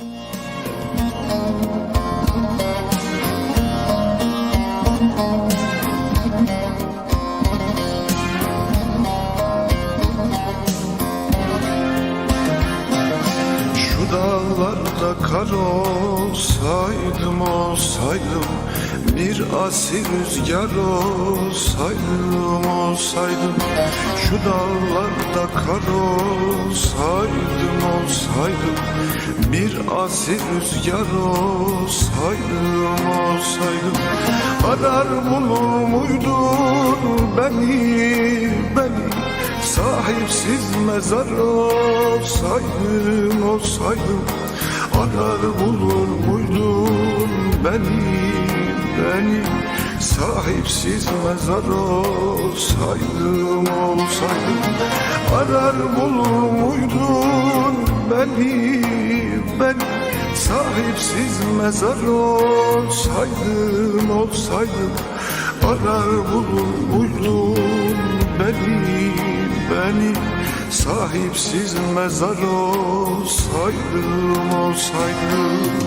Şu dağlarda kar olsaydım olsaydım Bir asil rüzgar olsaydım olsaydım. Şu dağlarda kar olsaydım olsaydım Bir asil rüzgar olsaydım olsaydım. Arar bulur muydun beni beni? Sahipsiz mezar olsaydım olsaydım. Arar bulur muydun beni beni? Sahipsiz mezar olsaydım olsaydım. Arar bulur muydun beni beni Sahipsiz mezar olsaydım olsaydım Arar bulur muydun beni beni? Sahipsiz mezar olsaydım olsaydım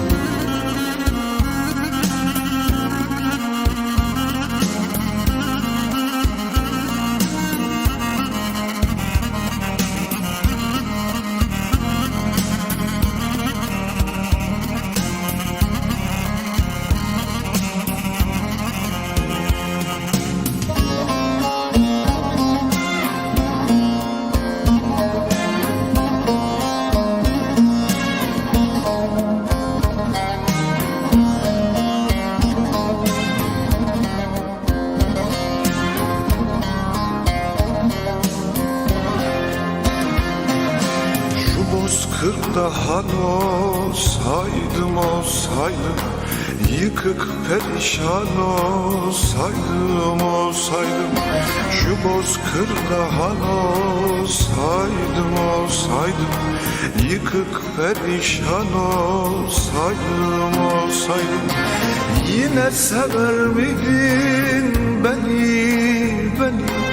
Şu bozkırda han olsaydım olsaydım. Yıkık perişan olsaydım olsaydım. Şu bozkırda han olsaydım olsaydım. Yıkık perişan olsaydım olsaydım. Yine sever miydin beni beni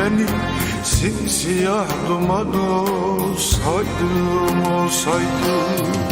beni Simsiyah duman olsaydım olsaydım